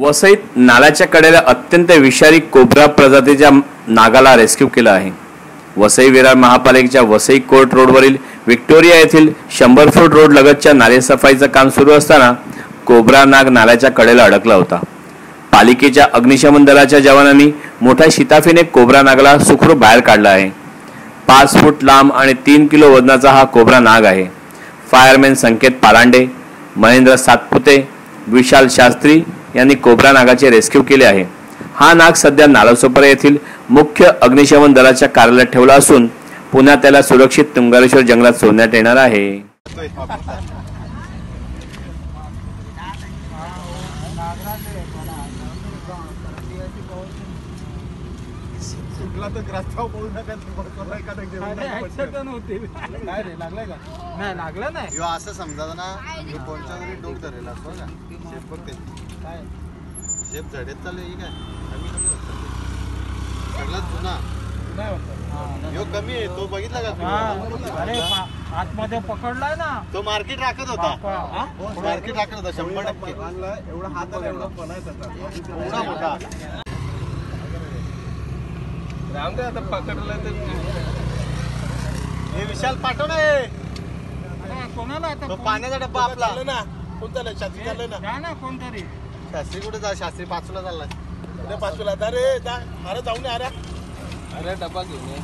वसईत नाल्याच्या कडेला अत्यंत विषारी कोब्रा प्रजातीच्या नागाला रेस्क्यू केलं आहे. वसई विरार महापालिकेच्या वसई कोर्ट रोडवरील व्हिक्टोरिया येथील शंभर फूट रोड लगतच्या नालेसफाईचं काम सुरू असताना कोब्रा नाग नाल्याच्या कडेला अडकला होता. पालिकेच्या अग्निशमन दलाच्या जवानांनी मोठ्या शिताफीने कोब्रा नागला सुखरूप बाहेर काढला आहे. पाच फूट लांब आणि तीन किलो वजनाचा हा कोब्रा नाग आहे. फायरमॅन संकेत पालांडे महेंद्र सातपुते विशाल शास्त्री यांनी कोब्रा नागाचे रेस्क्यू केले आहे. हा नाग सध्या नालासोपारा येथील मुख्य अग्निशमन दलाच्या कार्यालयात ठेवला असून पुन्हा त्याला सुरक्षित तुंगारेश्वर जंगलात सोडण्यात येणार आहे. सुटला तर रस्ता पळू नका तुम्हाला एखादा घेऊन अरे, नका accident पटकन. होती. काय रे लागलाय का? नाही लागलं नाही. ह्यो असं समजा ना ह्यो कोणच्या तरी डोक धरेल असतो का शेप बघ ते काय? शेप झडेत ही काय? कमी कमी होत चालले. सगळ्यात जुना. ह्यो कमी आहे. तो बघितला का. तू? अरे पा- आतमध्ये पकडलाय ना. तो मार्केट राखत होता. मार्केट राखत होता शंभर टक्के. आणला एवढा हात एवढा पण आहे त्याचा. एवढा मोठा. राम दे आता पकडलं तर हे विशाल पाठव ना हे. कोणाला आता तो फोन- पाण्याचा डब्बा आपला. चाललं ना? कोणता नाही शास्त्री चाललं ना? जा ना कोणतरी. शास्त्री कुठे जा? शास्त्री पाचूला चाललाय. उद्या पाचवीला आता रे जा. अरे जाऊन ये, अरे. अरे डबा घेऊन ये